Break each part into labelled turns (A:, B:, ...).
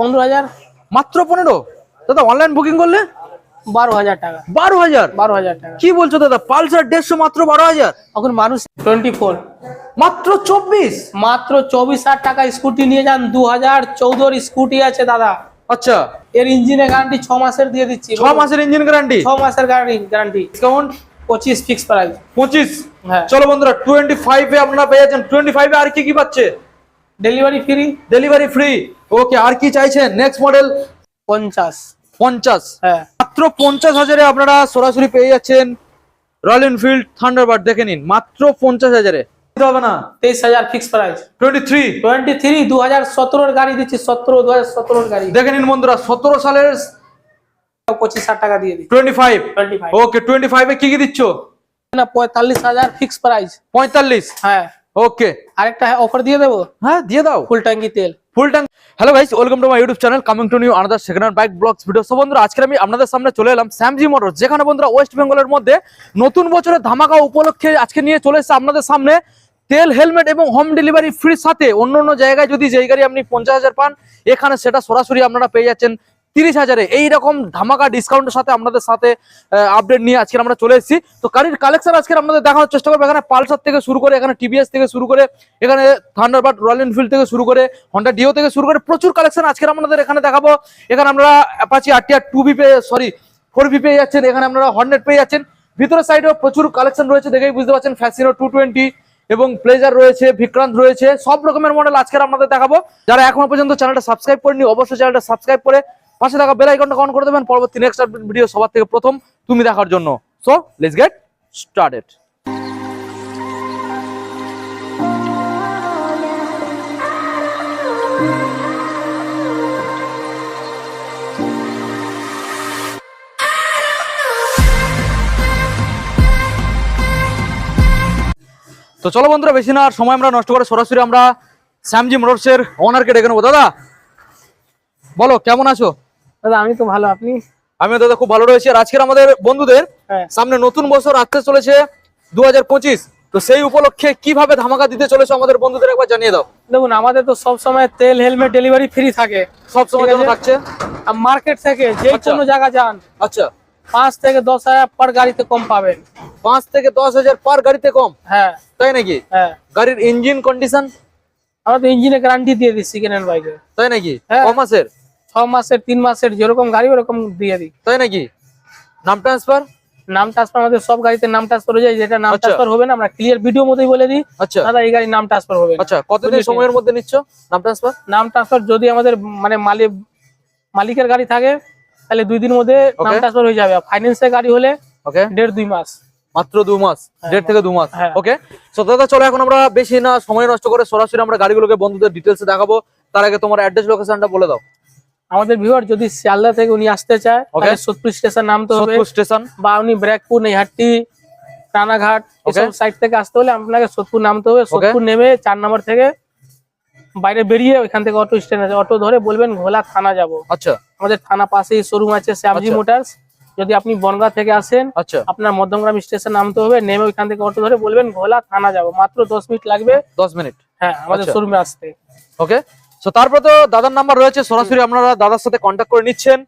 A: পনেরো হাজার।
B: মাত্র পনেরো? দাদা অনলাইন বুকিং করলে?
A: বারো হাজার টাকা।
B: বারো হাজার?
A: বারো হাজার টাকা।
B: কি বলছো দাদা? পালসার দেড়শো মাত্র বারো হাজার?
A: এখন মানুষ টোয়েন্টি ফোর
B: মাত্র চব্বিশ?
A: মাত্র চব্বিশ হাজার টাকা স্কুটি নিয়ে যান। দু হাজার চৌদ্দর স্কুটি আছে দাদা।
B: আচ্ছা।
A: এর ইঞ্জিনের গ্যারান্টি ছ মাসের দিয়ে দিচ্ছি।
B: ছ মাসের ইঞ্জিন গ্যারান্টি
A: ছ মাসের গ্যারান্টি গ্যারান্টি
B: ডিসকাউন্ট
A: পঁচিশ ফিক্স প্রাইস
B: পঁচিশ?
A: হ্যাঁ।
B: চলো বন্ধুরা টোয়েন্টি ফাইভে আপনারা পেয়ে যাচ্ছেন। টোয়েন্টি ফাইভে আর কি কি পাচ্ছে?
A: Delivery free
B: delivery free okay আর কি চাইছেন? নেক্সট মডেল
A: পঞ্চাশ।
B: পঞ্চাশ।
A: হ্যাঁ।
B: মাত্র পঞ্চাশ হাজারে আপনারা সরাসরি পেয়ে যাচ্ছেন রয়্যাল এনফিল্ড থান্ডারবার্ড দেখে নিন মাত্র পঞ্চাশ হাজারে। হবে না।
A: তেইশ হাজার fix price
B: twenty three
A: twenty three দু হাজার সতেরোর গাড়ি দিচ্ছি সতেরো দু হাজার সতেরোর গাড়ি।
B: দেখে নিন বন্ধুরা সতেরো সালের
A: পঁচিশ হাজার টাকা দিয়ে দিচ্ছি।
B: Twenty five
A: twenty five
B: okay twenty ফাইভে কি কি দিচ্ছ?
A: না পঁয়তাল্লিশ হাজার ফিক্স প্রাইস
B: পঁয়তাল্লিশ।
A: হ্যাঁ।
B: ওকে
A: আরেকটা অফার দিয়ে দেবো?
B: হ্যাঁ দিয়ে দাও।
A: ফুল ট্যাঙ্কি তেল।
B: Full tank hello guys welcome to my YouTube channel coming to new another second hand bike blogs video so বন্ধুরা আজকে আমি আপনাদের সামনে চলে এলাম স্যামজি মোটর যেখানে বন্ধুরা ওয়েস্ট বেঙ্গলের মধ্যে নতুন বছরের ধামাকা উপলক্ষে আজকে নিয়ে চলে এসেছে আপনাদের সামনে তেল হেলমেট এবং হোম ডেলিভারি ফ্রির সাথে অন্য অন্য জায়গায় যদি যেই গাড়ি আপনি পঞ্চাশ হাজার পান এখানে সেটা সরাসরি আপনারা পেয়ে যাচ্ছেন। তিরিশ হাজারে। এইরকম ধামাকা ডিসকাউন্টের সাথে আপনাদের সাথে আপডেট নিয়ে আজকে আমরা চলে এসেছি। তো গাড়ির কালেকশন আজকে আপনাদের দেখানোর চেষ্টা করব। এখানে পালসার থেকে শুরু করে, এখানে টিভিএস থেকে শুরু করে, এখানে থান্ডারবার্ড রয়্যাল এনফিল্ড থেকে শুরু করে হন্ডা ডিও থেকে শুরু করে প্রচুর কালেকশন আজকে আপনাদের এখানে দেখাবো। এখানে আমরা অ্যাপাচি আরটিআর টু পেয়ে সরি ফোর বি পেয়ে যাচ্ছেন। এখানে আপনারা হর্নেট পেয়ে যাচ্ছেন। ভিতরের সাইডেও প্রচুর কালেকশন রয়েছে, দেখেই বুঝতে পারছেন। ফ্যাসিনো টু টোয়েন্টি এবং প্লেজার রয়েছে বিক্রান্ত রয়েছে, সব রকমের মডেল আজকে আপনাদের দেখাবো। যারা এখনও পর্যন্ত চ্যানেলটা সাবস্ক্রাইব করেনি অবশ্যই চ্যানেলটা সাবস্ক্রাইব করে পাশে থাকা বেল আইকনটা অন করে দেবেন। পরবর্তী নেক্সট ভিডিও সবার থেকে প্রথম তুমি দেখার জন্য। সো লেটস গেট স্টার্টেড তো চলো বন্ধুরা, বেশি না আর সময় আমরা নষ্ট করে সরাসরি আমরা শ্যামজি মোটরসের ওনারকে ডেকে নেব। দাদা, বলো, কেমন আছো?
A: দাদা আমি তো ভালো আপনি?
B: আমি দাদা খুব ভালো রয়েছি। আর আজকের আমাদের বন্ধুদের
A: হ্যাঁ।
B: সামনে নতুন বছর আসতে চলেছে দু হাজার পঁচিশ। তো সেই উপলক্ষে কীভাবে ধামাকা দিতে চলেছে আমাদের বন্ধুদের একবার জানিয়ে দাও।
A: দেখুন আমাদের তো সব সময় তেল হেলমেট ডেলিভারি ফ্রি থাকে।
B: সব সময়
A: ঠিক
B: যেন
A: আছে।
B: থাকছে?
A: আর মার্কেট থেকে যে
B: আচ্ছা।
A: কোনো জায়গা যান
B: আচ্ছা।
A: পাঁচ থেকে দশ হাজার পার গাড়িতে কম পাবেন।
B: পাঁচ থেকে দশ হাজার পার গাড়িতে কম?
A: হ্যাঁ।
B: তাই নাকি?
A: হ্যাঁ।
B: গাড়ির ইঞ্জিন কন্ডিশন
A: আমরা তো ইঞ্জিনের গ্যারান্টি দিয়ে সেকেন্ড হ্যান্ড বাইকে
B: তাই নাকি?
A: হ্যাঁ।
B: ক মাসের
A: ছ মাসের তিন মাসের যেরকম গাড়ি ওরকম দিয়ে দিই।
B: তাই নাকি? নাম ট্রান্সফার
A: নাম ট্রান্সফার আমাদের সব গাড়িতে নাম ট্রান্সফার হয়ে যায় যেটা নাম
B: আচ্ছা।
A: ট্রান্সফার হবে না আমরা ক্লিয়ার ভিডিও মতোই বলে দিই।
B: আচ্ছা।
A: দাদা এই গাড়ির নাম ট্রান্সফার হবে।
B: আচ্ছা কতদিন। সময়ের মধ্যে নিচ্ছ নাম ট্রান্সফার
A: নাম ট্রান্সফার যদি আমাদের মানে মালিক মালিকের গাড়ি থাকে তাহলে দুই দিনের মধ্যে নাম ট্রান্সফার হয়ে যাবে। ফাইন্যান্সের গাড়ি হলে
B: ওকে
A: দেড় দুই মাস।
B: মাত্র দু মাস দেড় থেকে দু মাস।
A: হ্যাঁ।
B: ওকে সো দাদা চলো এখন আমরা বেশি না সময় নষ্ট করে সরাসরি আমরা গাড়িগুলোকে বন্ধুদের ডিটেলসে দেখাবো। তার আগে তোমার অ্যাড্রেস লোকেশনটা বলে দাও।
A: আমাদের ভিউয়ার যদি শিয়ালদা থেকে উনি আসতে চায় তাহলে সোদপুর স্টেশন নামতে হবে।
B: স্টেশন।
A: বা উনি ব্র্যাকপুর নেহাটি রানাঘাট এসব সাইড থেকে আসতে হলে আপনাকে সোদপুর নামতে হবে। সোদপুর নেমে চার নম্বর থেকে বাইরে বেরিয়ে ওইখান থেকে অটো স্ট্যান্ড আছে অটো ধরে বলবেন ঘোলা থানা যাব।
B: আচ্ছা।
A: আমাদের থানা পাশেই শোরুম আছে শ্যামজি
B: আচ্ছা।
A: মোটরস। যদি আপনি বনগা থেকে আসেন
B: আচ্ছা।
A: আপনার মধ্যমগ্রাম স্টেশন নামতে হবে নেমে ওইখান থেকে অটো ধরে বলবেন ঘোলা থানা যাব। মাত্র দশ মিনিট লাগবে।
B: দশ মিনিট
A: হ্যাঁ আমাদের
B: আচ্ছা।
A: শোরুমে আসতে।
B: ওকে সো তারপরে তো দাদার নাম্বার রয়েছে সরাসরি আপনারা দাদার সাথে কন্ট্যাক্ট করে নিচ্ছেন।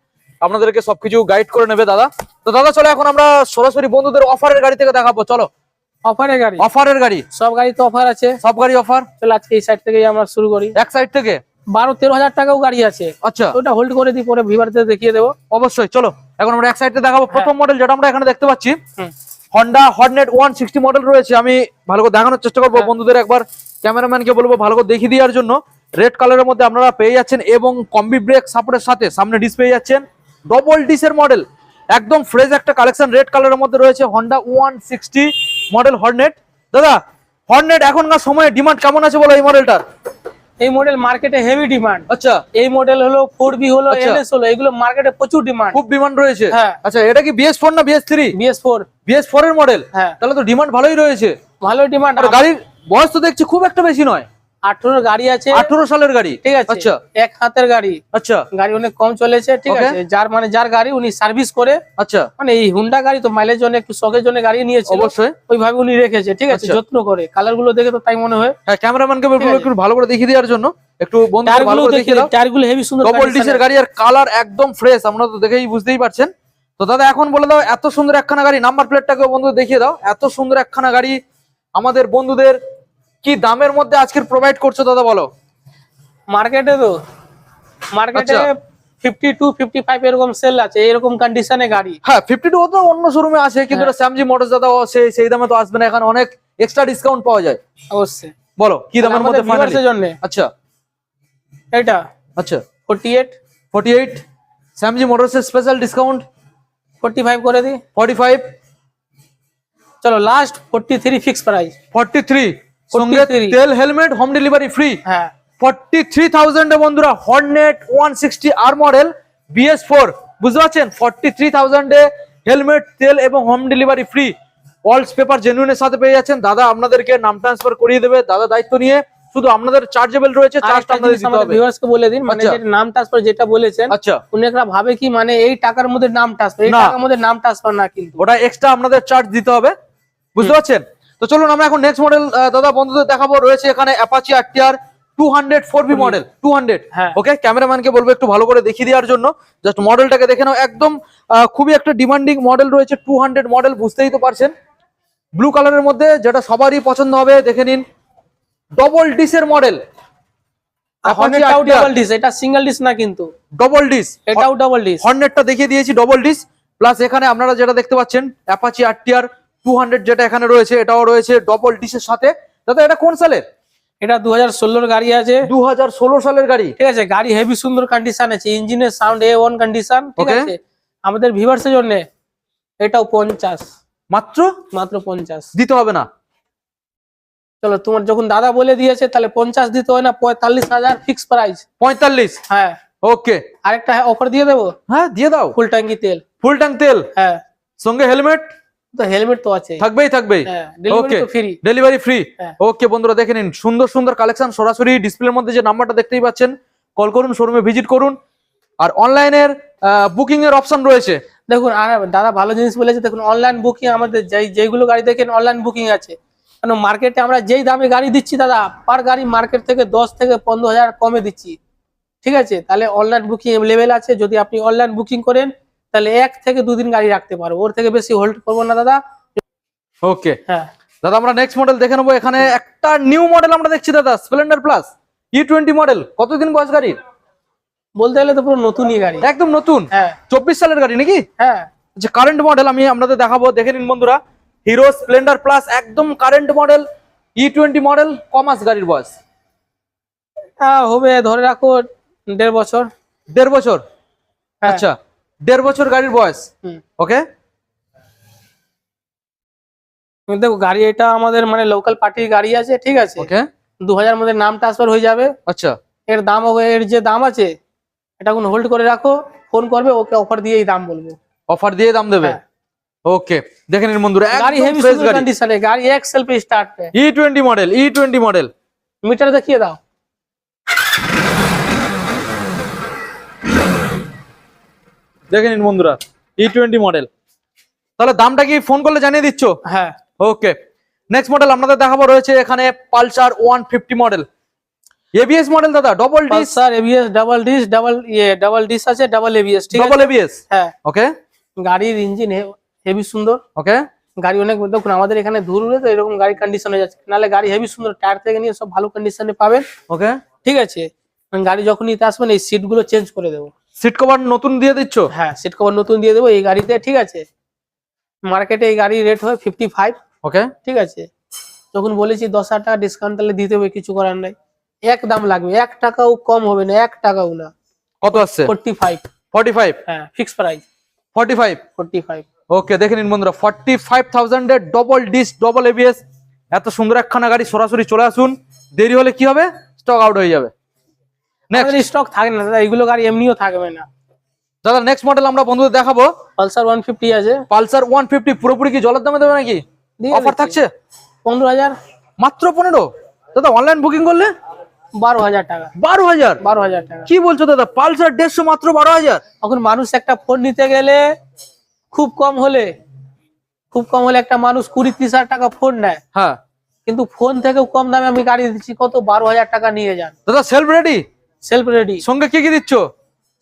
B: আপনাদেরকে সবকিছু গাইড করে নেবে দাদা। তো দাদা চলো এখন আমরা সরাসরি বন্ধুদের অফারের গাড়ি থেকে দেখাবো চলো।
A: অফারে গাড়ি?
B: অফারের গাড়ি।
A: সব গাড়িতে অফার আছে।
B: সব গাড়ি অফার
A: চলো আজকে এই সাইড থেকেই আমরা শুরু করি।
B: এক সাইড থেকে?
A: বারো তেরো হাজার টাকাও গাড়ি আছে।
B: আচ্ছা।
A: ওটা হোল্ড করে দিই পরে দেখিয়ে দেবো।
B: অবশ্যই চলো। এখন আমরা এক সাইডে দেখাবো। প্রথম মডেল যেটা আমরা এখানে দেখতে পাচ্ছি। Honda Hornet one sixty model রয়েছে। আমি ভালো করে দেখানোর চেষ্টা করব
A: হ্যাঁ।
B: বন্ধুদের একবার। ক্যামেরাম্যানকে বলব ভালো করে দেখিয়ে দেওয়ার জন্য। রেড কালারের মধ্যে আপনারা পেয়ে যাচ্ছেন এবং কম্বি ব্রেক সাপোর্টের সাথে সামনে ডিস পেয়ে যাচ্ছেন। ডবল ডিসের মডেল একদম ফ্রেশ একটা কালেকশন রেড কালারের মধ্যে রয়েছে Honda one sixty model Hornet দাদা হর্নেট এখনকার সময়ে ডিমান্ড কেমন আছে বলো এই মডেলটার
A: এই মডেল মার্কেটে হেভি ডিমান্ড
B: আচ্ছা।
A: এই মডেল হলো ফোর বি হলো
B: আচ্ছা।
A: এলএস হলো এগুলো মার্কেটে প্রচুর ডিমান্ড
B: খুব ডিমান্ড রয়েছে।
A: হ্যাঁ।
B: আচ্ছা এটা কি বিএস ফোর না BS three
A: BS four
B: BS four এর মডেল
A: হ্যাঁ।
B: তাহলে তো ডিমান্ড ভালোই রয়েছে।
A: ভালো ডিমান্ড
B: আর গাড়ির বয়স তো দেখছি খুব একটা বেশি নয়।
A: আঠেরো গাড়ি আছে।
B: আঠারো সালের গাড়ি?
A: ঠিক আছে।
B: আচ্ছা।
A: এক হাতের গাড়ি।
B: আচ্ছা।
A: গাড়ি অনেক কম চলেছে ঠিক আছে। যার মানে যার গাড়ি উনি সার্ভিস করে।
B: আচ্ছা।
A: মানে এই হুন্ডা গাড়ি তো মাইলেজ জন্য একটু শখের জন্য গাড়ি নিয়েছে
B: অবশ্যই।
A: ওইভাবে উনি রেখেছে ঠিক আছে
B: আচ্ছা।
A: যত্ন করে। কালারগুলো দেখে তো তাই মনে হয়।
B: হ্যাঁ ক্যামেরাম্যানকে একটু ভালো করে দেখিয়ে দেওয়ার জন্য। একটু বন্ধু ভালো
A: গুলো
B: করে
A: দেখে
B: দেখিয়ে দাও।
A: টায়ারগুলো হেভি সুন্দর
B: ডবল ডিসের গাড়ি আর কালার একদম ফ্রেশ আপনারা তো দেখেই বুঝতেই পারছেন। তো দাদা এখন বলে দাও এত সুন্দর একখানা গাড়ি নাম্বার প্লেটটাকে বন্ধু দেখিয়ে দাও। এত সুন্দর একখানা গাড়ি আমাদের বন্ধুদের কি দামের মধ্যে আজকের প্রোভাইড করছ দাদা বলো?
A: মার্কেটে তো মার্কেটে। ফিফটি টু ফিফটি ফাইভ এরকম সেল আছে এরকম কন্ডিশনে গাড়ি।
B: হ্যাঁ ফিফটি টু তো অন্য শোরুমে আছে কিন্তু। স্যামজি মোটরস দাদা ও সেই সেই দামে তো আসবে না এখন অনেক এক্সট্রা ডিসকাউন্ট পাওয়া যায়।
A: অবশ্যই।
B: বলো কি দামের মধ্যে
A: জন্য।
B: আচ্ছা।
A: এটা
B: আচ্ছা। স্যামজি মোটরস এর স্পেশাল ডিসকাউন্ট
A: ফোর্টি ফাইভ করে চলো last fix price
B: forty three সঙ্গে তেল হেলমেট হোম ডেলিভারি ফ্রি
A: হ্যাঁ।
B: ফর্টি থ্রি থাউজেন্ডে বন্ধুরা হর্নেট ওয়ান সিক্সটি আর মডেল বিএস ফোর বুঝতে পারছেন? ফর্টি থ্রি থাউজেন্ডে হেলমেট তেল এবং home delivery free Waals paper জেনুইনের সাথে পেয়ে যাচ্ছেন। দাদা আপনাদেরকে নাম ট্রান্সফার করিয়ে দেবে। দাদা দায়িত্ব নিয়ে শুধু আপনাদের চার্জেবল রয়েছে চার্জটা আপনাদের দিতে হবে।
A: ভিউয়ার্স কে বলে দিন মানে
B: আচ্ছা।
A: যেটা নাম ট্রান্সফার যেটা বলেছেন
B: আচ্ছা।
A: উনি একটা ভাবে কি মানে এই টাকার মধ্যে নাম ট্রান্সফার এই টাকার মধ্যে নাম ট্রান্সফার না কিন্তু।
B: ওটা এক্সট্রা আপনাদের চার্জ দিতে হবে। বুঝতে পারছেন? তো চলুন আমরা এখন নেক্সট মডেল দাদা বন্ধুদের দেখাবো। রয়েছে এখানে Apache RTR two hundred four V model two hundred
A: হ্যাঁ।
B: ওকে ক্যামেরাম্যানকে বলব একটু ভালো করে দেখিয়ে দেওয়ার জন্য। জাস্ট মডেলটাকে দেখে নাও। একদম খুবই একটা ডিমান্ডিং মডেল রয়েছে টু হান্ড্রেড মডেল বুঝতেই তো পারছেন। ব্লু কালারের মধ্যে যেটা সবারই পছন্দ হবে দেখে নিন। ডবল ডিসের মডেল
A: ডাবল ডিস এটা সিঙ্গেল ডিস না কিন্তু।
B: ডবল ডিস
A: এটাও ডাবল ডিস
B: হর্নেটটা দেখিয়ে দিয়েছি ডবল ডিস প্লাস এখানে আপনারা যেটা দেখতে পাচ্ছেন অ্যাপাচি আরটিআর টু হান্ড্রেড যেটা এখানে রয়েছে এটাও রয়েছে ডবল ডিসের সাথে। দাদা এটা কোন সালের?
A: এটা দু হাজার ষোলোর গাড়ি আছে।
B: দু হাজার ষোলো সালের গাড়ি।
A: ঠিক আছে গাড়ি হেভি সুন্দর কন্ডিশন আছে ইঞ্জিনের সাউন্ড এ ওয়ান কন্ডিশন ঠিক আছে? আমাদের ভিভার্স এর জন্য এটাও পঞ্চাশ।
B: মাত্র?
A: মাত্র পঞ্চাশ।
B: দিতে হবে না।
A: চলো তোমার যখন দাদা বলে দিয়েছে তাহলে পঞ্চাশ দিতে হয় না পঁয়তাল্লিশ হাজার ফিক্স প্রাইস
B: পঁয়তাল্লিশ?
A: হ্যাঁ।
B: ওকে
A: আরেকটা অফার দিয়ে দেবো?
B: হ্যাঁ দিয়ে দাও।
A: ফুল ট্যাঙ্কি তেল।
B: ফুল ট্যাঙ্ক তেল?
A: হ্যাঁ।
B: সঙ্গে হেলমেট?
A: তো হেলমেট তো আছে
B: থাকবেই থাকবেই। Okay
A: free
B: delivery free. Okay বন্ধুরা দেখে নিন। সুন্দর সুন্দর কালেকশন সরাসরি ডিসপ্লের মধ্যে যে নাম্বারটা দেখতেই পাচ্ছেন কল করুন শোরুমে ভিজিট করুন। আর অনলাইনের বুকিং এর অপশন রয়েছে।
A: দেখুন দাদা ভালো জিনিস বলেছে দেখুন অনলাইন বুকিং আমাদের গাড়ি দেখেন অনলাইন বুকিং আছে। কারণ মার্কেটে আমরা যেই দামে গাড়ি দিচ্ছি দাদা পার গাড়ি মার্কেট থেকে দশ থেকে পনেরো হাজার কমে দিচ্ছি। ঠিক আছে? তাহলে অনলাইন বুকিং অ্যাভেলেবেল আছে। যদি আপনি অনলাইন বুকিং করেন তাহলে এক থেকে দুদিন গাড়ি রাখতে পারব ওর থেকে বেশি হোল্ড করব না দাদা।
B: ওকে
A: হ্যাঁ।
B: দাদা আমরা নেক্সট মডেল দেখে নেব। এখানে একটা নিউ মডেল আমরা দেখছি দাদা Splendor plus E twenty model কতদিন বয়স গাড়ি
A: বলতে গেলে তো পুরো নতুনই গাড়ি।
B: একদম নতুন?
A: হ্যাঁ।
B: চব্বিশ সালের গাড়ি নাকি?
A: হ্যাঁ।
B: যে কারেন্ট মডেল আমি আপনাদের দেখাবো দেখে নিন বন্ধুরা। হিরো স্প্লেন্ডার প্লাস একদম current model E twenty model কমাস গাড়ির বয়স?
A: হ্যাঁ হবে ধরে রাখো দেড় বছর।
B: দেড় বছর?
A: হ্যাঁ।
B: আচ্ছা। দেড় বছর গাড়ির বয়স। ওকে
A: দেখো গাড়ি এটা আমাদের মানে লোকাল পার্টির গাড়ি আছে ঠিক আছে?
B: ওকে
A: দু হাজার মধ্যে নাম ট্রান্সফার হয়ে যাবে।
B: আচ্ছা।
A: এর দাম এর যে দাম আছে এটা কোনো হোল্ড করে রাখো ফোন করবে ওকে অফার দিয়ে এই দাম বলব।
B: অফার দিয়ে দাম দেবে। ওকে দেখেন নিন বন্ধুরা
A: গাড়ি হেভি কন্ডিশনে গাড়ি। এক self start
B: E twenty model E twenty model
A: meter দেখিয়ে দাও।
B: দেখে নিন বন্ধুরা ই টোয়েন্টি মডেল তাহলে দামটা কি ফোন করলে জানিয়ে দিচ্ছ?
A: হ্যাঁ।
B: ওকে নেক্সট মডেল আপনাদের দেখাবো রয়েছে এখানে Pulsar one fifty model ABS model দাদা double disc
A: Pulsar ABS double disc double ইয়ে ডাবল ডিস আছে ডাবল এবিএস ঠিক
B: ডবল এবিএস
A: হ্যাঁ।
B: ওকে
A: গাড়ির ইঞ্জিন হেভি সুন্দর।
B: ওকে
A: গাড়ি অনেক দেখুন আমাদের এখানে ধুর উড়ে তো এরকম গাড়ি কন্ডিশন হয়ে যাচ্ছে। নাহলে গাড়ি হেভি সুন্দর টায়ার থেকে নিয়ে সব ভালো কন্ডিশনে পাবেন।
B: ওকে
A: ঠিক আছে? গাড়ি যখন নিতে আসবেন এই সিটগুলো চেঞ্জ করে দেবো।
B: সিট কভার নতুন দিয়ে দিচ্ছ?
A: হ্যাঁ সিট কভার নতুন দিয়ে দেবো এই গাড়িতে ঠিক আছে? মার্কেটে এই গাড়ির রেট হয় ফিফটি ফাইভ
B: ওকে
A: ঠিক আছে? যখন বলেছি দশ হাজার টাকা ডিসকাউন্ট তাহলে দিতে হবে কিছু করার নাই। এক দাম লাগবে এক টাকাও কম হবে না এক টাকাও না।
B: কত আসছে?
A: ফোর্টি ফাইভ
B: ফর্টি ফাইভ
A: হ্যাঁ fix price
B: forty five
A: forty five
B: okay দেখে নিন বন্ধুরা ফর্টি ফাইভ থাউজেন্ডের ডবল ডিস ডবল এবিএস এত সুন্দর একখানা গাড়ি সরাসরি চলে আসুন। দেরি হলে কি হবে? স্টক আউট হয়ে যাবে। নেক্সট
A: স্টক থাকে না দাদা এগুলো গাড়ি এমনিও থাকবে না।
B: দাদা নেক্সট মডেল আমরা বন্ধুদের দেখাবো।
A: পালসার ওয়ান ফিফটি আছে।
B: পালসার ওয়ান ফিফটি পুরোপুরি কি জলের দামে দেবে নাকি? অফার থাকছে?
A: পনেরো হাজার।
B: মাত্র পনেরো? দাদা অনলাইন বুকিং করলে?
A: বারো হাজার টাকা।
B: বারো হাজার?
A: বারো হাজার টাকা।
B: কি বলছো দাদা পালসার দেড়শো মাত্র বারো হাজার?
A: এখন মানুষ একটা ফোন নিতে গেলে খুব কম হলে খুব কম হলে একটা মানুষ কুড়ি ত্রিশ হাজার টাকা ফোন নেয়।
B: হ্যাঁ।
A: কিন্তু ফোন থেকেও কম দামে আমি গাড়ি দিচ্ছি কত বারো হাজার টাকা নিয়ে যান।
B: দাদা সেলফ রেডি
A: সেলফ রেডি
B: সঙ্গে কি কি দিচ্ছ?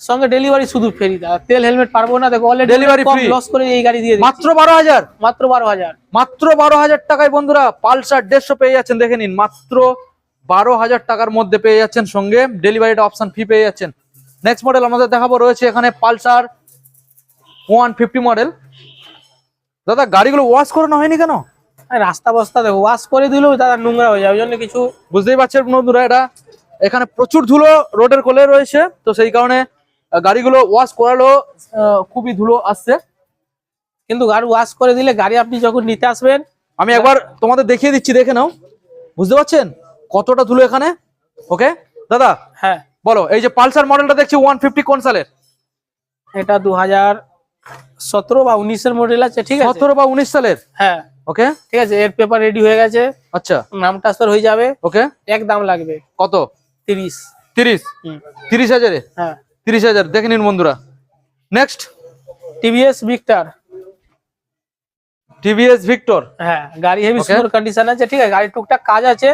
A: সঙ্গে ডেলিভারি শুধু ফ্রি দাদা তেল হেলমেট পারব না দেখো অলরেডি কম
B: free।
A: লস করে এই গাড়ি দিয়ে
B: মাত্র বারো হাজার?
A: মাত্র বারো হাজার।
B: মাত্র বারো হাজার টাকায় বন্ধুরা পালসার দেড়শো পেয়ে যাচ্ছেন দেখে নিন। মাত্র বারো হাজার টাকার মধ্যে পেয়ে যাচ্ছেন সঙ্গে। ডেলিভারিটা অপশন ফি পেয়ে যাচ্ছেন। নেক্সট মডেল আমাদের দেখাবো রয়েছে এখানে পালসার ওয়ান ফিফটি মডেল দাদা গাড়িগুলো ওয়াশ করানো হয়নি কেন?
A: রাস্তা বস্তা দেখো ওয়াশ করে দিলেও দাদা নোংরা হয়ে যাবে ওই জন্য কিছু
B: বুঝতেই পারছেন বন্ধুরা এটা? এখানে প্রচুর ধুলো রোডের কোলে রয়েছে তো সেই কারণে গাড়িগুলো ওয়াশ করালেও আহ, খুবই ধুলো আসছে।
A: কিন্তু গাড়ি ওয়াশ করে দিলে গাড়ি আপনি যখন নিতে আসবেন
B: আমি একবার তোমাদের দেখিয়ে দিচ্ছি দেখে নাও। বুঝতে পারছেন? কতটা ধুলো এখানে? ওকে দাদা
A: হ্যাঁ।
B: বলো এই যে পালসার মডেলটা দেখছি ওয়ান ফিফটি কোন সালের?
A: এটা দু হাজার সতেরো বা উনিশের মডেল আছে ঠিক আছে?
B: সতেরো বা উনিশ সালের?
A: হ্যাঁ।
B: ওকে
A: ঠিক আছে এর পেপার রেডি হয়ে গেছে।
B: আচ্ছা।
A: নাম ট্রান্সফার হয়ে যাবে।
B: ওকে
A: এক দাম লাগবে।
B: কত?
A: তিরিশ।
B: তিরিশ? তিরিশ হাজারে?
A: হ্যাঁ।
B: তিরিশ হাজার। দেখে নিন বন্ধুরা। Next
A: TVS Victor.
B: TVS Victor.
A: হ্যাঁ গাড়ি হেভি. সুন্দর কন্ডিশন আছে ঠিক আছে? গাড়ি টুকটাক কাজ আছে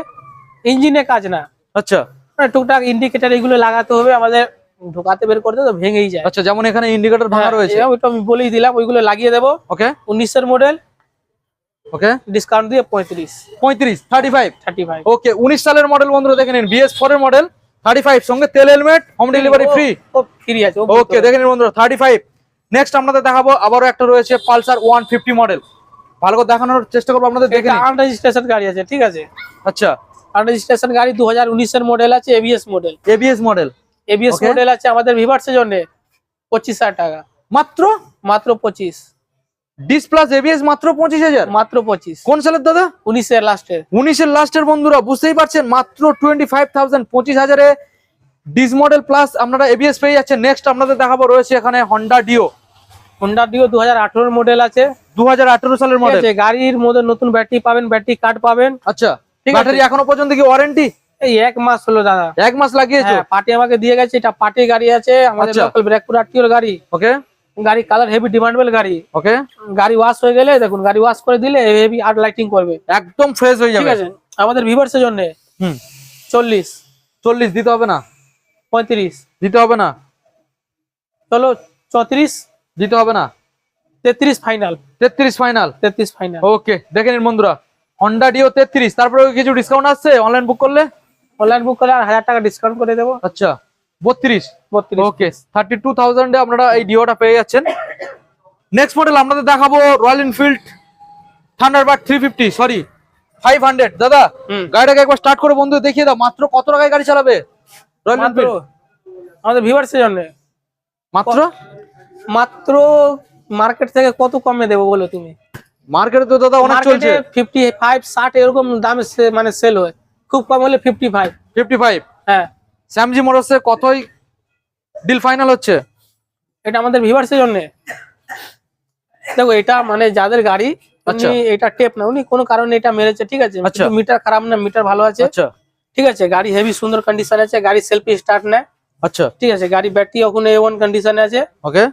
A: ইঞ্জিনে কাজ না।
B: আচ্ছা।
A: মানে টুকটাক ইন্ডিকেটার এগুলো লাগাতে হবে আমাদের ঢোকাতে বের করতে তো ভেঙেই যায়।
B: আচ্ছা যেমন এখানে ইন্ডিকেটর ভাঙা
A: হ্যাঁ,
B: রয়েছে।
A: ওইটা আমি বলেই দিলাম ওইগুলো লাগিয়ে দেবো।
B: ওকে
A: উনিশের মডেল
B: ওকে
A: ডিসকাউন্ট দিয়ে
B: 35 35
A: 35 35
B: ওকে 19 সালের মডেল বন্ধুরা দেখে নিন BS4 এর মডেল 35 সঙ্গে তেল helmet home delivery free
A: free আছে
B: ওকে দেখে নিন বন্ধুরা 35 নেক্সট আপনাদের দেখাবো আবারও একটা রয়েছে পালসার 150 মডেল ভালো করে দেখানোর চেষ্টা করব আপনাদের দেখেন নিন।
A: রেজিস্ট্রেশন গাড়ি আছে ঠিক আছে?
B: আচ্ছা।
A: রেজিস্ট্রেশন গাড়ি 2019 এর মডেল আছে ABS model
B: ABS model
A: ABS model আছে আমাদের ভিভার্সের জন্য 25 টাকা।
B: মাত্র?
A: মাত্র
B: 25 ডিসপ্লাস মাত্র পঁচিশ হাজার?
A: মাত্র পঁচিশ।
B: কোন সালের দাদা?
A: উনিশের
B: উনিশের লাস্টের বন্ধুরা বুঝতেই পারছেন মাত্র টোয়েন্টি ফাইভ পঁচিশ হাজারে প্লাস আপনারা পেয়ে যাচ্ছেন। নেক্সট আপনাদের দেখাবো রয়েছে এখানে হন্ডা ডিও
A: ডিও মডেল আছে।
B: সালের মডেল
A: গাড়ির মধ্যে নতুন ব্যাটারি পাবেন ব্যাটারি কার্ড পাবেন।
B: আচ্ছা ব্যাটারি এখনও পর্যন্ত কি ওয়ারেন্টি
A: এই এক মাস হলো দাদা।
B: এক মাস লাগিয়েছে?
A: হ্যাঁ, পার্টি আমাকে দিয়ে গেছে এটা পার্টি গাড়ি আছে আমাদের
B: আচ্ছা।
A: গাড়ি।
B: ওকে
A: গাড়ি কালার হেভি ডিমান্ডেবল গাড়ি।
B: ওকে
A: গাড়ি ওয়াশ হয়ে গেলে দেখুন গাড়ি ওয়াশ করে দিলে হেভি আর লাইটিং করবে।
B: একদম ফ্রেশ হয়ে
A: ঠিক
B: যাবে
A: আছে? আমাদের ভিভার্সের জন্য
B: হুম।
A: চল্লিশ।
B: চল্লিশ দিতে হবে না?
A: পঁয়ত্রিশ।
B: দিতে হবে না?
A: চলো চৌত্রিশ।
B: দিতে হবে না?
A: তেত্রিশ ফাইনাল
B: তেত্রিশ ফাইনাল
A: তেত্রিশ ফাইনাল
B: ওকে দেখে নিন বন্ধুরা। হন্ডা ডিও তেত্রিশ। তারপরে কিছু ডিসকাউন্ট আসছে? অনলাইন বুক করলে?
A: অনলাইন বুক করলে আর হাজার টাকা ডিসকাউন্ট করে দেবো।
B: আচ্ছা। বত্রিশ। ওকে থার্টি টু থাউজেন্ডে আপনারা এই ডিওটা পেয়ে যাচ্ছেন। নেক্সট মডেল আপনাদের দেখাবো Royal Enfield Thunderbird three fifty sorry five hundred দাদা গাড়িটাকে একবার স্টার্ট করে বন্ধু দেখিয়ে দাও মাত্র কত টাকায় গাড়ি চালাবে রয়্যাল এনফিল্ড
A: আমাদের ভিভার্সের জন্য।
B: মাত্র?
A: মাত্র মার্কেট থেকে কত কমে দেবো বলো তুমি?
B: মার্কেটে তো দাদা অনেক চলছে।
A: ফিফটি ফাইভ ষাট এরকম দামে মানে সেল হয়। খুব কম হলে ফিফটি ফাইভ
B: ফিফটি ফাইভ
A: হ্যাঁ।
B: স্যামজি মোটরসে কতই ডিল ফাইনাল হচ্ছে?
A: এটা আমাদের ভিভার্সের জন্য। দেখো এটা মানে যাদের গাড়ি
B: আচ্ছা।
A: এটা টেপ না উনি কোনো কারণে এটা মেরেছে ঠিক আছে?
B: আচ্ছা।
A: মিটার খারাপ না মিটার ভালো আছে।
B: আচ্ছা।
A: ঠিক আছে গাড়ি হেভি সুন্দর কন্ডিশন আছে গাড়ি সেলফি স্টার্ট নেয়।
B: আচ্ছা।
A: ঠিক আছে গাড়ি ব্যাটারি ওখানে এ ওয়ান কন্ডিশনে আছে।
B: ওকে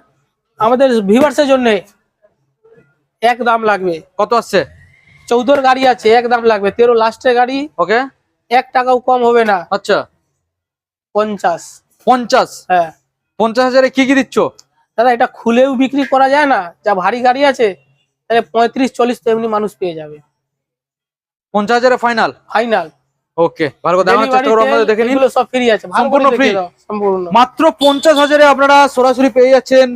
A: আমাদের ভিভার্সের জন্য এক দাম লাগবে।
B: কত আসছে?
A: চৌদ্দর গাড়ি আছে এক দাম লাগবে। তেরো লাস্টের গাড়ি
B: ওকে
A: এক টাকাও কম হবে না।
B: আচ্ছা।
A: পঞ্চাশ।
B: পঞ্চাশ?
A: হ্যাঁ।
B: পঞ্চাশ হাজারে কি কি দিচ্ছ?
A: দাদা এটা খুলেও বিক্রি করা যায় না যা ভারী গাড়ি আছে তাহলে পঁয়ত্রিশ চল্লিশ তো এমনি মানুষ পেয়ে যাবে।
B: পঞ্চাশ হাজারে ফাইনাল
A: ফাইনাল
B: ওকে ভালো দেখে নিন।
A: সব ফ্রি আছে
B: সম্পূর্ণ
A: সম্পূর্ণ।
B: মাত্র পঞ্চাশ হাজারে আপনারা সরাসরি পেয়ে যাচ্ছেন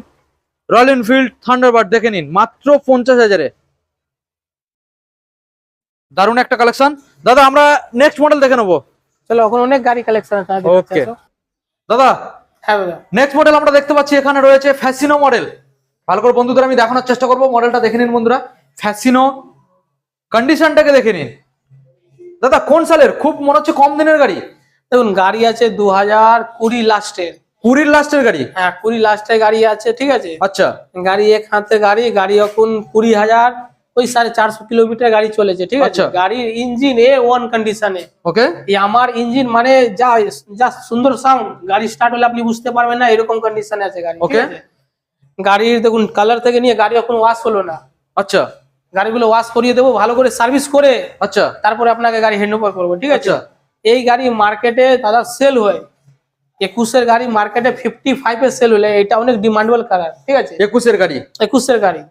B: রয়্যাল এনফিল্ড থান্ডারবার্ড দেখে নিন। মাত্র পঞ্চাশ হাজারে। দারুণ একটা কালেকশন দাদা আমরা নেক্সট মডেল দেখে নেব।
A: চলো এখন অনেক গাড়ি কালেকশন আছে
B: Okay. দাদা
A: হ্যাঁ দাদা।
B: নেক্সট মডেল আমরা দেখতে পাচ্ছি এখানে রয়েছে ফ্যাসিনো মডেল ভালো করে বন্ধুদের আমি দেখানোর চেষ্টা করব মডেলটা দেখে নিন বন্ধুরা। ফ্যাসিনো কন্ডিশনটাকে দেখে নিন। দাদা কোন সালের? খুব মনে হচ্ছে কম দিনের গাড়ি।
A: দেখুন গাড়ি আছে দু হাজার কুড়ি লাস্টের
B: কুড়ির লাস্টের গাড়ি?
A: হ্যাঁ কুড়ি লাস্টের গাড়ি আছে ঠিক আছে?
B: আচ্ছা।
A: গাড়ি এক হাতে গাড়ি গাড়ি এখন কুড়ি হাজার ওই সাড়ে চারশো কিলোমিটার গাড়ি চলেছে ঠিক আছে?
B: আচ্ছা।
A: গাড়ির ইঞ্জিন এ ওয়ান কন্ডিশনে
B: ওকে।
A: আমার ইঞ্জিন মানে যা যা সুন্দর সাউন্ড গাড়ি স্টার্ট হলে আপনি বুঝতে পারবেন না এরকম কন্ডিশনে আছে গাড়ি. আছে? গাড়ির দেখুন কালার থেকে নিয়ে গাড়ি এখন ওয়াশ হলো না।
B: আচ্ছা।
A: গাড়িগুলো ওয়াশ করিয়ে দেবো ভালো করে সার্ভিস করে
B: আচ্ছা।
A: তারপরে আপনাকে গাড়ি হ্যান্ড ওভার করব ঠিক আছে?
B: আচ্ছা।
A: এই গাড়ি মার্কেটে দাদা সেল হয়। একুশের গাড়ি মার্কেটে ফিফটি ফাইভ ফাইভে সেল হলে এটা অনেক ডিমান্ডেবল কালার ঠিক আছে?
B: একুশের গাড়ি?
A: একুশের গাড়ি।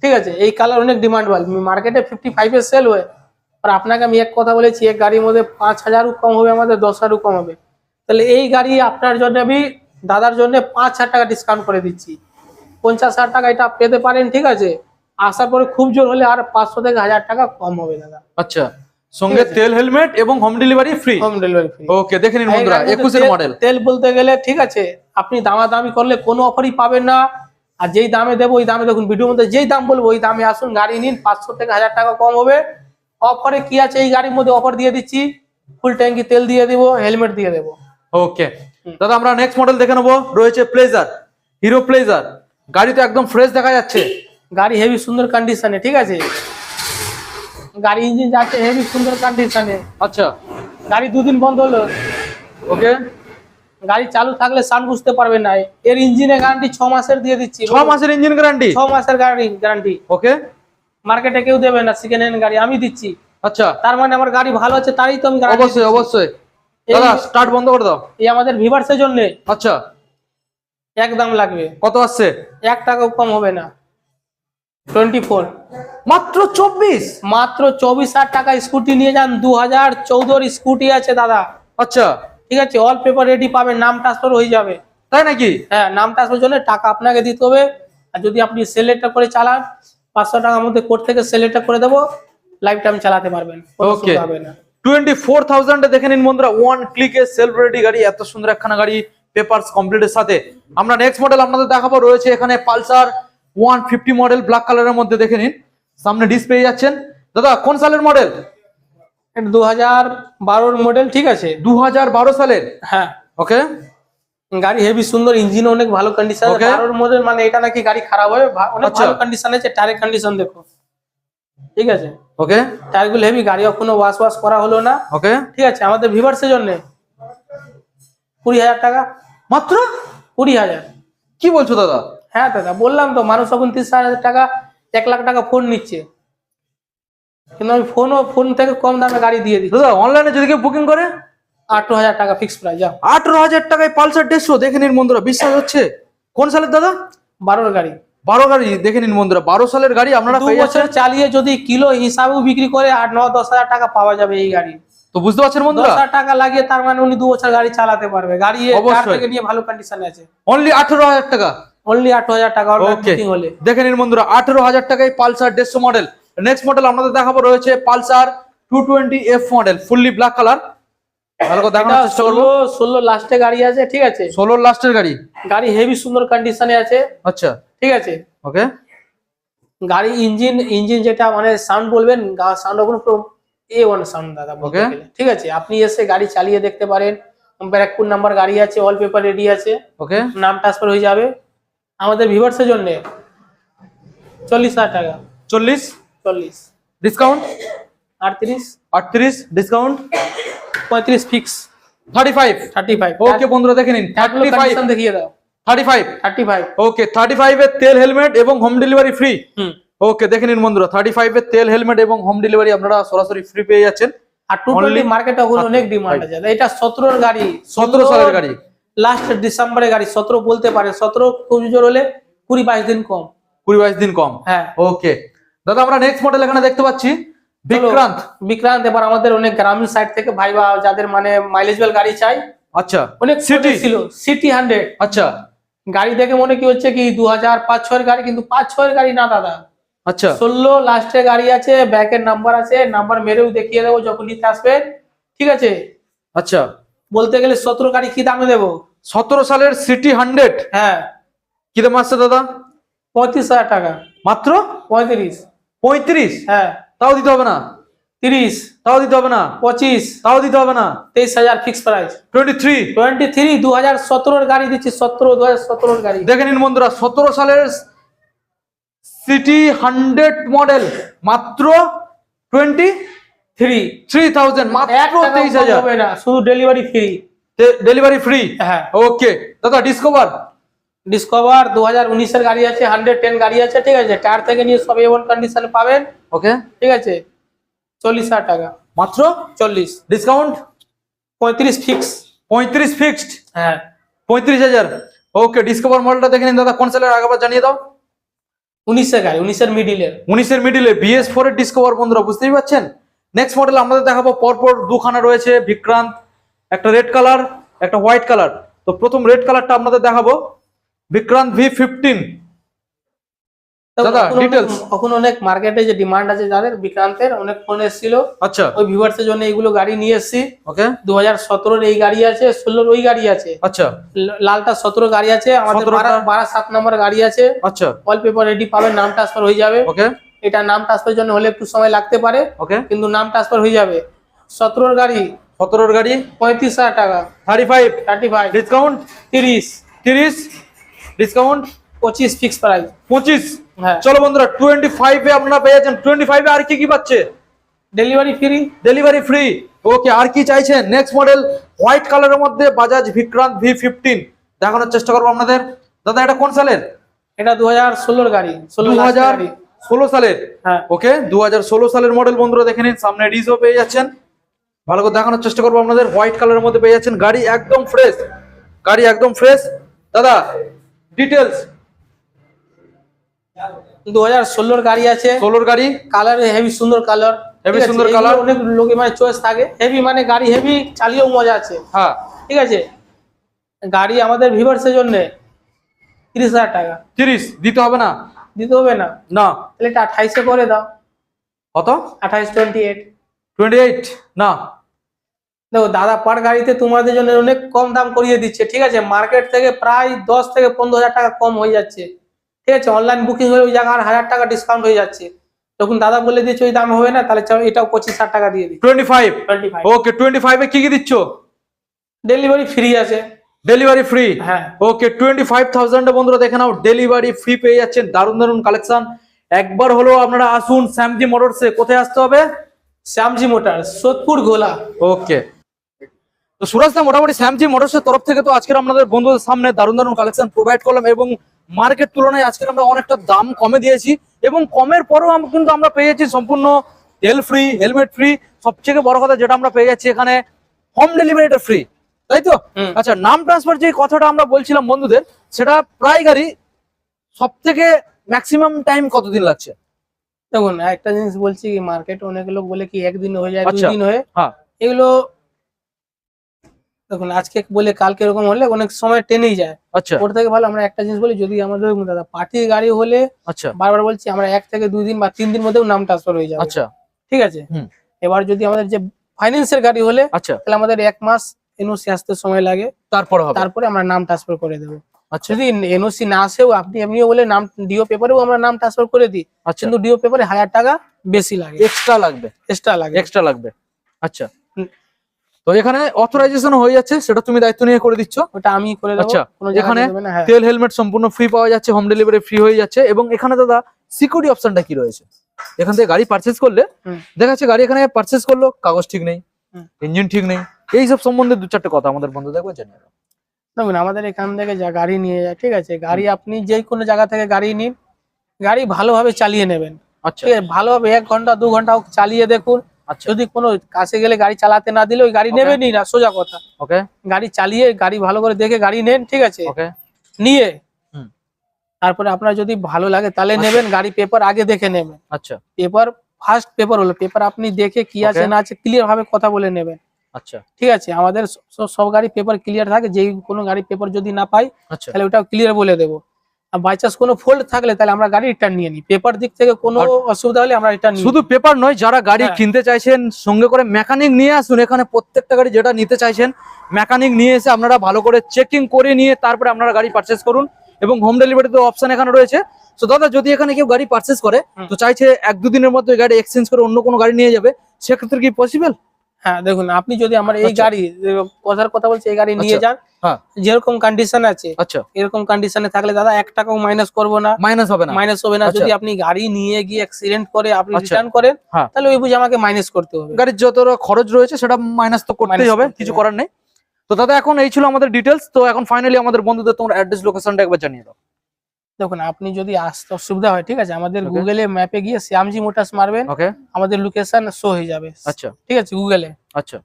A: ঠিক আছে? এই কালার অনেক ডিমান্ডেবল মার্কেটে ফিফটি ফাইভে সেল হয় আর আপনাকে আমি এক কথা বলেছি এক গাড়ির মধ্যে পাঁচ হাজারও কম হবে আমাদের দশ হাজারও কম হবে। তাহলে এই গাড়ি আপনার জন্য আমি দাদার জন্য পাঁচ হাজার টাকা ডিসকাউন্ট করে দিচ্ছি। পঞ্চাশ হাজার টাকা এটা পেতে পারেন ঠিক আছে? আসার পরে খুব জোর হলে আর পাঁচশো থেকে হাজার টাকা কম হবে দাদা।
B: আচ্ছা সঙ্গে তেল হেলমেট এবং home delivery free
A: home delivery free
B: okay দেখে নিন বন্ধুরা একুশের মডেল
A: তেল বলতে গেলে ঠিক আছে আপনি দামাদামি করলে কোনো অফারই পাবেন না। আর যেই দামে দেবো ওই দামে দেখুন ভিডিওর মধ্যে যেই দাম বলব ওই দামে আসুন গাড়ি নিন পাঁচশো থেকে হাজার টাকা কম হবে। অফারে কি আছে এই গাড়ির মধ্যে? অফার দিয়ে দিচ্ছি ফুল ট্যাঙ্কি তেল দিয়ে দেবো হেলমেট দিয়ে দেবো।
B: ওকে দাদা আমরা নেক্সট মডেল দেখে নেব রয়েছে প্লেজার হিরো প্লেজার গাড়ি তো একদম ফ্রেশ দেখা যাচ্ছে।
A: গাড়ি হেভি সুন্দর কন্ডিশনে ঠিক আছে? গাড়ি ইঞ্জিন যাচ্ছে হেভি সুন্দর কন্ডিশনে
B: আচ্ছা।
A: গাড়ি দুদিন বন্ধ হলো।
B: ওকে
A: গাড়ি চালু থাকলে সাউন্ড বুঝতে পারবেন না। এর ইঞ্জিনের গ্যারান্টি ছ মাসের দিয়ে দিচ্ছি।
B: ছ মাসের ইঞ্জিন গ্যারান্টি
A: ছ মাসের গাড়ি গ্যারান্টি
B: ওকে।
A: মার্কেটে কেউ দেবে না সেকেন্ড হ্যান্ড গাড়ি আমি দিচ্ছি।
B: আচ্ছা।
A: তার মানে আমার গাড়ি ভালো আছে তারই তো আমি
B: অবশ্যই অবশ্যই। দাদা স্টার্ট বন্ধ করে দাও।
A: এই আমাদের ভিভার্সের জন্য
B: আচ্ছা।
A: এক দাম লাগবে।
B: কত আসছে?
A: এক টাকাও কম হবে না। টোয়েন্টি ফোর
B: মাত্র চব্বিশ?
A: মাত্র চব্বিশ হাজার টাকা স্কুটি নিয়ে যান। দু হাজার চৌদ্দর স্কুটি আছে দাদা।
B: আচ্ছা।
A: ঠিক আছে অল পেপার রেডি পাবেন নাম ট্রান্সফার হয়ে যাবে।
B: তাই নাকি?
A: হ্যাঁ নাম ট্রান্সফার জন্য টাকা আপনাকে দিতে হবে। আর যদি আপনি সেলেক্টটা করে চালান পাঁচশো টাকার মধ্যে কোর্ট থেকে সেলেক্টটা করে দেবো লাইফ টাইম চালাতে পারবেন
B: ওকে
A: হবে না।
B: টোয়েন্টি ফোর থাউজেন্ডে দেখে নিন বন্ধুরা ওয়ান ক্লিকে সেলফ রেডি গাড়ি এত সুন্দর একখানা গাড়ি পেপারস কমপ্লিটের সাথে। আমরা নেক্সট মডেল আপনাদের দেখাবো রয়েছে এখানে Pulsar one fifty model black কালারের মধ্যে দেখে নিন। সামনে ডিস পেয়ে যাচ্ছেন। দাদা কোন সালের মডেল
A: এটা দু হাজার বারোর মডেল ঠিক আছে?
B: দু হাজার বারো সালের?
A: হ্যাঁ।
B: ওকে
A: গাড়ি হেভি সুন্দর ইঞ্জিন অনেক ভালো কন্ডিশন. বারোর মডেল মানে এটা নাকি গাড়ি খারাপ হবে? অনেক
B: আচ্ছা।
A: ভালো কন্ডিশন আছে টায়ারের কন্ডিশন দেখো। ঠিক আছে?
B: ওকে
A: টায়ারগুলো হেভি গাড়ি এখনও ওয়াশ ওয়াশ করা হলো না।
B: ওকে
A: ঠিক আছে আমাদের ভিভার্সের জন্য। কুড়ি হাজার টাকা।
B: মাত্র?
A: কুড়ি হাজার।
B: কি বলছো দাদা?
A: হ্যাঁ দাদা বললাম তো মানুষ এখন তিরিশ হাজার টাকা এক লাখ টাকা ফোন নিচ্ছে। কিন্তু আমি ফোনও ফোন থেকে কম দামে গাড়ি দিয়ে দিই
B: দাদা অনলাইনে যদি কেউ বুকিং করে?
A: আঠারো হাজার টাকা ফিক্স প্রাইস যাও।
B: আঠারো হাজার টাকায় পালসার দেড়শো দেখে নিন বন্ধুরা বিশ্বাস হচ্ছে? কোন সালের দাদা?
A: বারোর গাড়ি।
B: বারো গাড়ি দেখে নিন বন্ধুরা বারো সালের গাড়ি আপনারা
A: দু বছর চালিয়ে যদি কিলো হিসাবেও বিক্রি করে আট ন দশ হাজার টাকা পাওয়া যাবে এই গাড়ি।
B: তো বুঝতে পারছেন
A: দশ
B: বন্ধুরা
A: হাজার টাকা লাগিয়ে তার মানে উনি দু বছর গাড়ি চালাতে পারবে। গাড়ি থেকে নিয়ে ভালো কন্ডিশনে আছে।
B: অনলি আঠারো হাজার টাকা?
A: অনলি আট হাজার টাকা
B: ওকে দেখে নিন বন্ধুরা আঠারো হাজার টাকায় পালসার দেড়শো মডেল নেক্সট মডেল আপনাদের দেখাবো রয়েছে Pulsar two twenty F model fully black colour ভালো করে দেখানোর চেষ্টা করব।
A: ষোলো লাস্টে গাড়ি আছে ঠিক আছে?
B: ষোলোর লাস্টের গাড়ি।
A: গাড়ি হেভি সুন্দর কন্ডিশনে আছে।
B: আচ্ছা।
A: ঠিক আছে?
B: ওকে
A: গাড়ি ইঞ্জিন ইঞ্জিন যেটা মানে সাউন্ড বলবেন সাউন্ড ওখানে এ ওয়ান সাউন্ড দাদা. গেলে। ঠিক আছে? আপনি এসে গাড়ি চালিয়ে দেখতে পারেন। ব্যারাকপুর নাম্বার গাড়ি আছে অল পেপার রেডি আছে।
B: ওকে
A: নাম ট্রান্সফার হয়ে যাবে। আমাদের ভিভার্সের জন্য চল্লিশ হাজার টাকা।
B: চল্লিশ?
A: চল্লিশ।
B: ডিসকাউন্ট
A: আটত্রিশ।
B: আটত্রিশ ডিসকাউন্ট
A: পঁয়ত্রিশ fix
B: thirty five
A: thirty five
B: okay বন্ধুরা দেখে নিন। থার্টি ফাইভ
A: দেখিয়ে দাও।
B: Thirty five
A: thirty five
B: okay thirty ফাইভের তেল হেলমেট এবং home delivery free
A: hmm.
B: Okay দেখে নিন বন্ধুরা থার্টি ফাইভের তেল হেলমেট এবং হোম ডেলিভারি আপনারা সরাসরি ফ্রি পেয়ে যাচ্ছেন।
A: আর টু টোয়েন্টি মার্কেটে ওগুলো অনেক ডিমান্ড আছে। এটা সতেরোর গাড়ি।
B: 17 সালের গাড়ি।
A: লাস্ট ডিসেম্বরে গাড়ি। সতেরো বলতে পারে সতেরো খুব জোর হলে কুড়ি বাইশ দিন কম।
B: কুড়ি বাইশ দিন কম।
A: হ্যাঁ।
B: ওকে দাদা আমরা নেক্সট মডেল এখানে দেখতে পাচ্ছি বিক্রান্ত।
A: বিক্রান্ত এবার আমাদের অনেক গ্রামীণ সাইড থেকে ভাই বা যাদের মানে মাইলেজবেল গাড়ি চাই
B: আচ্ছা
A: অনেক সিটি ছিল সিটি হান্ড্রেড
B: আচ্ছা।
A: গাড়ি দেখে মনে কি হচ্ছে কি দু হাজার পাঁচ ছয়ের গাড়ি কিন্তু পাঁচ ছয়ের গাড়ি না দাদা।
B: আচ্ছা।
A: ষোলো লাস্টে গাড়ি আছে ব্যাকের নাম্বার আছে নাম্বার মেরেও দেখিয়ে দেবো যখন নিতে আসবে ঠিক আছে?
B: আচ্ছা।
A: বলতে গেলে সতেরো গাড়ি কি দামে দেবো?
B: সতেরো সালের সিটি হান্ড্রেড
A: হ্যাঁ।
B: কি দাম আসছে দাদা?
A: পঁয়ত্রিশ হাজার টাকা।
B: মাত্র?
A: পঁয়ত্রিশ।
B: পঁয়ত্রিশ?
A: হ্যাঁ।
B: তাও দিতে হবে না।
A: তিরিশ।
B: তাও দিতে হবে না।
A: পঁচিশ।
B: তাও দিতে হবে না।
A: তেইশ হাজার fix price
B: twenty three
A: twenty three দু হাজার সতেরোর গাড়ি দিচ্ছি সতেরো দু হাজার সতেরোর গাড়ি।
B: দেখে নিন বন্ধুরা সতেরো সালের সিটি হান্ড্রেড মডেল মাত্র টোয়েন্টি
A: থ্রি
B: থ্রি থাউজেন্ড মাত্র তেইশ হাজার।
A: হবে না শুধু ডেলিভারি ফ্রি
B: ডেলিভারি ফ্রি
A: হ্যাঁ।
B: ওকে দাদা ডিসকভার
A: ডিসকভার দু হাজার উনিশের গাড়ি আছে হান্ড্রেড টেন গাড়ি আছে ঠিক আছে? টায়ার থেকে নিয়ে সব এমন কন্ডিশনে পাবেন।
B: ওকে
A: ঠিক আছে? চল্লিশ হাজার টাকা।
B: মাত্র?
A: চল্লিশ।
B: ডিসকাউন্ট
A: পঁয়ত্রিশ ফিক্স
B: পঁয়ত্রিশ ফিক্সড
A: হ্যাঁ।
B: পঁয়ত্রিশ হাজার। ওকে ডিসকভার মডেলটা দেখে নিন দাদা কোন সালের আগেবার জানিয়ে দাও।
A: উনিশের গাড়ি উনিশের মিডিলের
B: উনিশের মিডিলে বিএস ফোর এর ডিসকভার বন্ধুরা বুঝতেই পারছেন? নেক্সট মডেল আমাদের দেখাবো পরপর দুখানা রয়েছে বিক্রান্ত। একটা রেড কালার একটা হোয়াইট কালার তো প্রথম রেড কালারটা আপনাদের দেখাবো। বিক্রান্ত ভি ফিফটিন দাদা।
A: এখন অনেক মার্কেটে যে ডিমান্ড আছে যাদের বিক্রান্তের অনেক ফোন এসেছিল।
B: আচ্ছা।
A: ওই জন্য এইগুলো গাড়ি নিয়ে এসেছি।
B: ওকে
A: এই গাড়ি আছে ওই গাড়ি আছে।
B: আচ্ছা।
A: লালটা সতেরো গাড়ি আছে আমাদের
B: 17
A: নম্বর গাড়ি আছে।
B: আচ্ছা।
A: অল পেপার রেডি নাম ট্রান্সফার হয়ে যাবে।
B: ওকে
A: এটা নাম ট্রান্সফারের জন্য হলে একটু সময় লাগতে পারে।
B: ওকে
A: কিন্তু নাম ট্রান্সফার হয়ে যাবে। সতেরোর গাড়ি।
B: সতেরোর গাড়ি?
A: পঁয়ত্রিশ হাজার টাকা।
B: Thirty five
A: thirty five
B: discount
A: তিরিশ।
B: তিরিশ? ডিসকাউন্ট
A: পঁচিশ ফিক্স প্রাইস
B: পঁচিশ?
A: হ্যাঁ।
B: চলো বন্ধুরা টোয়েন্টি ফাইভে আপনারা পেয়ে যাচ্ছেন। টোয়েন্টি ফাইভে আর কি কি পাচ্ছে?
A: Delivery free
B: delivery free okay আর কি চাইছেন? নেক্সট মডেল হোয়াইট কালারের মধ্যে বাজাজ বিক্রান্ত ভি ফিফটিন দেখানোর চেষ্টা করব আপনাদের। দাদা এটা কোন সালের?
A: এটা দু হাজার ষোলোর গাড়ি ষোলো
B: দু হাজার ষোলো সালের?
A: হ্যাঁ।
B: ওকে দু হাজার ষোলো সালের মডেল বন্ধুরা দেখে নিন। সামনে ডিজও পেয়ে যাচ্ছেন। ভালো করে দেখানোর চেষ্টা করব আপনাদের। হোয়াইট কালারের মধ্যে পেয়ে যাচ্ছেন। গাড়ি একদম ফ্রেশ গাড়ি একদম ফ্রেশ দাদা ডিটেলস
A: দু হাজার ষোলোর গাড়ি আছে।
B: ষোলোর গাড়ি?
A: কালার হেভি সুন্দর কালার
B: Heavy সুন্দর কালার
A: অনেক লোকে মানে চয়েস থাকে। হেভি মানে গাড়ি হেভি চালিয়েও মজা আছে।
B: হ্যাঁ।
A: ঠিক আছে? গাড়ি আমাদের ভিভার্সের জন্য তিরিশ হাজার টাকা।
B: তিরিশ দিতে হবে না?
A: দিতে হবে না।
B: না।
A: তাহলে এটা আঠাইশে করে দাও।
B: কত?
A: আঠাইশ টোয়েন্টি এইট
B: টোয়েন্টি এইট না।
A: দেখো দাদা পার গাড়িতে তোমাদের জন্য অনেক কম দাম করিয়ে দিচ্ছে ঠিক আছে? মার্কেট থেকে প্রায় দশ থেকে পনেরো হাজার টাকা কম হয়ে যাচ্ছে ঠিক আছে? অনলাইন বুকিং হলে ওই জায়গায় আর হাজার টাকা ডিসকাউন্ট হয়ে যাচ্ছে। তখন দাদা বলে দিচ্ছে ওই দাম হবে না তাহলে এটাও পঁচিশ হাজার টাকা দিয়ে দিই।
B: টোয়েন্টি ফাইভ ওকে টোয়েন্টি ফাইভে কি কি দিচ্ছ?
A: ডেলিভারি ফ্রি আছে।
B: ডেলিভারি ফ্রি
A: হ্যাঁ।
B: ওকে টোয়েন্টি ফাইভ থাউজেন্ড বন্ধুরা দেখে নাও ডেলিভারি ফ্রি পেয়ে যাচ্ছেন দারুণ দারুণ কালেকশন একবার হলো আপনারা আসুন স্যামজি মোটরসে কোথায় আসতে হবে?
A: শ্যামজি মোটরস সোদপুর গোলা।
B: ওকে তো সুরাজ দা মোটামুটি স্যামজি মোটরসের তরফ থেকে তো আজকের আপনাদের বন্ধুদের সামনে দারুণ দারুণ কালেকশন প্রোভাইড করলাম এবং মার্কেট তুলনায় আজকে আমরা অনেকটা দাম কমে দিয়েছি এবং কমের পরেও কিন্তু আমরা পেয়ে যাচ্ছি সম্পূর্ণ তেল ফ্রি হেলমেট ফ্রি সবথেকে বড় কথা যেটা আমরা পেয়ে যাচ্ছি এখানে হোম ডেলিভারিটা ফ্রি তাই তো? আচ্ছা নাম ট্রান্সফার যে কথাটা আমরা বলছিলাম বন্ধুদের সেটা প্রায় গাড়ি সব থেকে ম্যাক্সিমাম টাইম কতদিন লাগছে?
A: দেখুন একটা জিনিস বলছি মার্কেট অনেক লোক বলে কি একদিন হয়ে যায় দুই
B: আচ্ছা।
A: দিন হয়ে?
B: হ্যাঁ।
A: এগুলো দেখুন আজকে বলে কালকে এরকম হলে অনেক সময় টেনেই যায়।
B: আচ্ছা।
A: ওর থেকে ভালো আমরা একটা জিনিস বলি যদি আমাদের দাদা পার্টির গাড়ি হলে
B: আচ্ছা।
A: বারবার বলছি আমরা এক থেকে দুই দিন বা তিন দিন মধ্যেও নাম ট্রান্সফার হয়ে যাবে।
B: আচ্ছা।
A: ঠিক আছে?
B: হুম।
A: এবার যদি আমাদের যে ফাইন্যান্সের গাড়ি হলে
B: আচ্ছা।
A: তাহলে আমাদের এক মাস এনওসি আসতে সময় লাগে।
B: তারপরে হবে।
A: তারপরে আমরা নাম ট্রান্সফার করে দেবো।
B: আচ্ছা।
A: যদি এনওসি না আসেও আপনি এমনিও বলে নাম ডিও পেপারেও আমরা নাম ট্রান্সফার করে দিই।
B: আচ্ছা।
A: কিন্তু ডিও পেপারে হাজার টাকা বেশি লাগে।
B: এক্সট্রা লাগবে।
A: এক্সট্রা লাগে
B: এক্সট্রা লাগবে। আচ্ছা। তো এখানে অথরাইজেশন হয়ে যাচ্ছে সেটা তুমি দায়িত্ব নিয়ে করে দিচ্ছ।
A: ওটা আমি করে দেবো
B: আচ্ছা, এখানে
A: হ্যাঁ।
B: তেল হেলমেট সম্পূর্ণ ফ্রি পাওয়া যাচ্ছে হোম ডেলিভারি ফ্রি হয়ে যাচ্ছে। এবং এখানে দাদা সিকিউরিটি অপশনটা কি রয়েছে? এখান থেকে গাড়ি পারচেজ করলে। দেখা যাচ্ছে গাড়ি এখানে পারচেজ করল কাগজ ঠিক নেই ইঞ্জিন ঠিক নেই। এই সব সম্বন্ধে দু চারটে কথা আমাদের বন্ধু দেখবে জানিয়ে।
A: দেখুন আমাদের এখান থেকে যা গাড়ি নিয়ে যায় ঠিক আছে গাড়ি আপনি যে কোনো জায়গা থেকে গাড়ি নিন গাড়ি ভালোভাবে চালিয়ে নেবেন।
B: আচ্ছা।
A: ভালোভাবে এক ঘণ্টা দু ঘণ্টা চালিয়ে দেখুন যদি কোনো কাছে গেলে গাড়ি চালাতে না দিলে ওই গাড়ি. নেবেনই না সোজা কথা।
B: ওকে
A: গাড়ি চালিয়ে গাড়ি ভালো করে দেখে গাড়ি নেন ঠিক আছে?
B: ওকে
A: নিয়ে। তারপরে আপনার যদি ভালো লাগে তাহলে
B: আচ্ছা।
A: নেবেন গাড়ি পেপার আগে দেখে নেবেন।
B: আচ্ছা।
A: পেপার ফার্স্ট পেপার হলো পেপার আপনি দেখে কি আছে. না আছে ক্লিয়ার ভাবে কথা বলে নেবেন।
B: আচ্ছা।
A: ঠিক আছে? আমাদের সব গাড়ি পেপার ক্লিয়ার থাকে যে কোনো গাড়ি পেপার যদি না পাই
B: আচ্ছা।
A: তাহলে ওটাও ক্লিয়ার বলে দেবো। বাই চান্স কোনো ফল্ট থাকলে তাহলে আমরা গাড়ি রিটার্ন নিয়ে নিই। পেপার দিক থেকে কোনো অসুবিধা হলে আমরা রিটার্ন
B: শুধু পেপার নয় যারা গাড়ি
A: হ্যাঁ।
B: কিনতে চাইছেন সঙ্গে করে মেকানিক নিয়ে আসুন। এখানে প্রত্যেকটা গাড়ি যেটা নিতে চাইছেন মেকানিক নিয়ে এসে আপনারা ভালো করে চেকিং করে নিয়ে তারপরে আপনারা গাড়ি পারচেস করুন এবং হোম ডেলিভারি তো অপশন এখানে রয়েছে। তো দাদা যদি এখানে কেউ গাড়ি পারচেস করে তো চাইছে এক দুদিনের মধ্যে গাড়ি এক্সচেঞ্জ করে অন্য কোনো গাড়ি নিয়ে যাবে সেক্ষেত্রে কি পসিবল
A: হ্যাঁ দেখুন আপনি যদি আমার এই
B: আচ্ছা।
A: গাড়ি কথার কথা বলছি এই গাড়ি নিয়ে
B: আচ্ছা।
A: যান
B: হ্যাঁ।
A: যেরকম কন্ডিশন আছে
B: আচ্ছা
A: এরকম কন্ডিশনে থাকলে দাদা এক টাকাও মাইনাস করব না
B: মাইনাস হবে না
A: মাইনাস হবে না
B: আচ্ছা।
A: যদি আপনি গাড়ি নিয়ে গিয়ে অ্যাক্সিডেন্ট করে আপনি। রিটার্ন করেন
B: হ্যাঁ।
A: তাহলে ওই বুঝে আমাকে মাইনাস করতে হবে
B: গাড়ির যত খরচ রয়েছে সেটা মাইনাস তো করতেই হবে কিছু করার নেই তো দাদা এখন এই ছিল আমাদের ডিটেলস তো এখন ফাইনালি আমাদের বন্ধুদের তোমার অ্যাড্রেস লোকেশনটা একবার জানিয়ে দাও
A: দেখুন আপনি যদি আসতে অসুবিধা হয় ঠিক আছে আমাদের গুগলে ম্যাপে গিয়ে শ্যামজি মোটাস মারবেন আমাদের লোকেশন শো হয়ে যাবে।
B: আচ্ছা।
A: ঠিক আছে গুগলে
B: আচ্ছা।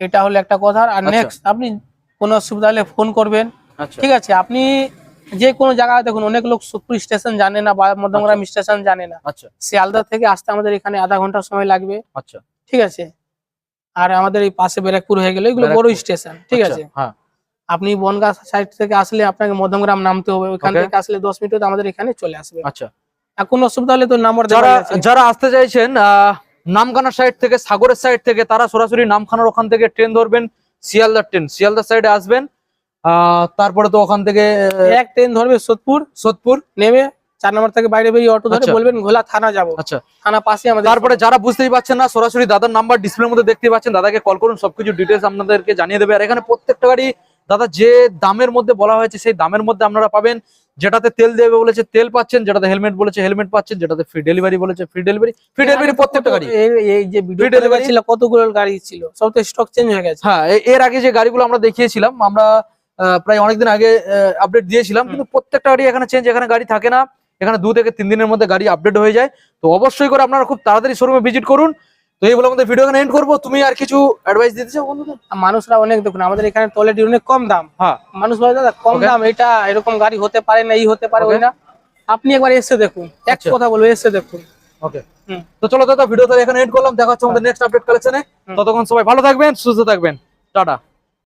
A: এটা হলো একটা কথা। আর
B: আচ্ছা।
A: নেক্সট আপনি কোনো অসুবিধা হলে ফোন করবেন।
B: আচ্ছা।
A: ঠিক আছে আপনি যে কোনো জায়গায় দেখুন অনেক লোক সুখপুর স্টেশন জানে না বা মধ্যমগ্রাম স্টেশন জানে না।
B: আচ্ছা।
A: শিয়ালদা থেকে আসতে আমাদের এখানে আধা ঘণ্টা সময় লাগবে।
B: আচ্ছা।
A: ঠিক আছে। আর আমাদের এই পাশে ব্যারাকপুর হয়ে গেল এগুলো বড় স্টেশন ঠিক
B: আচ্ছা,
A: আছে।
B: হ্যাঁ।
A: আপনি বনগাঁ সাইড থেকে আসলে আপনাকে মধ্যমগ্রাম নামতে হবে।
B: Okay.
A: থেকে আসলে দশ মিনিট আমাদের এখানে চলে আসবে।
B: আচ্ছা।
A: কোনো অসুবিধা হলে তো নাম্বার
B: যারা যারা আসতে চাইছেন আহ, নামখানা সাইড থেকে সাগরের সাইড থেকে তারা সরাসরি নামখানার ওখান থেকে ট্রেন ধরবেন শিয়ালদার ট্রেন শিয়ালদার সাইডে আসবেন তারপরে তো ওখান থেকে
A: এক ট্রেন ধরবে সোদপুর।
B: সোদপুর।
A: নেমে চার নম্বর থেকে বাইরে বেরিয়ে অটো ধরে
B: আচ্ছা।
A: বলবেন ঘোলা থানা যাব।
B: আচ্ছা।
A: থানা পাশে আমাদের
B: তারপরে যারা বুঝতেই পারছেন না সরাসরি দাদার নাম্বার ডিসপ্লের মধ্যে দেখতে পাচ্ছেন দাদাকে কল করুন সবকিছু ডিটেলস আপনাদেরকে জানিয়ে দেবে। আর এখানে প্রত্যেকটা গাড়ি দাদা যে দামের মধ্যে বলা হয়েছে সেই দামের মধ্যে আপনারা পাবেন যেটাতে তেল দেবে বলেছে তেল পাচ্ছেন যেটাতে হেলমেট বলেছে হেলমেট পাচ্ছেন যেটাতে ফ্রি ডেলিভারি বলেছে ফ্রি ডেলিভারি ফ্রি ডেলিভারি প্রত্যেকটা গাড়ি।
A: এই- যে
B: Free delivery?
A: ছিল কতগুলো গাড়ি ছিল? সব তো স্টক চেঞ্জ হয়ে গেছে।
B: হ্যাঁ এর আগে যে গাড়িগুলো আমরা দেখিয়েছিলাম আমরা প্রায় অনেকদিন আগে আপডেট দিয়েছিলাম কিন্তু প্রত্যেকটা গাড়ি এখানে চেঞ্জ এখানে গাড়ি থাকে না। এখানে দু থেকে তিন দিনের মধ্যে গাড়ি আপডেট হয়ে যায়। তো অবশ্যই করে আপনারা খুব তাড়াতাড়ি শোরুমে ভিজিট করুন। তো এই বলে আমাদের ভিডিও এখানে এন্ড করব। তুমি আর কিছু অ্যাডভাইস দিতে চাও বন্ধুদের?
A: মানুষরা অনেক দেখুন আমাদের এখানে টয়লেট অনেক কম দাম।
B: হ্যাঁ।
A: মানুষ বলে দাদা কম দাম এটা এরকম গাড়ি হতে পারে না এই হতে পারে ওই না। আপনি একবার এসে দেখুন এক
B: আচ্ছা।
A: কথা বলব এসে দেখুন।
B: ওকে তো চলো দাদা ভিডিও তাহলে এখানে এন্ড করলাম। দেখা হচ্ছে আমাদের নেক্সট আপডেট কালেকশনে। ততক্ষণ সবাই ভালো থাকবেন সুস্থ থাকবেন। টাটা।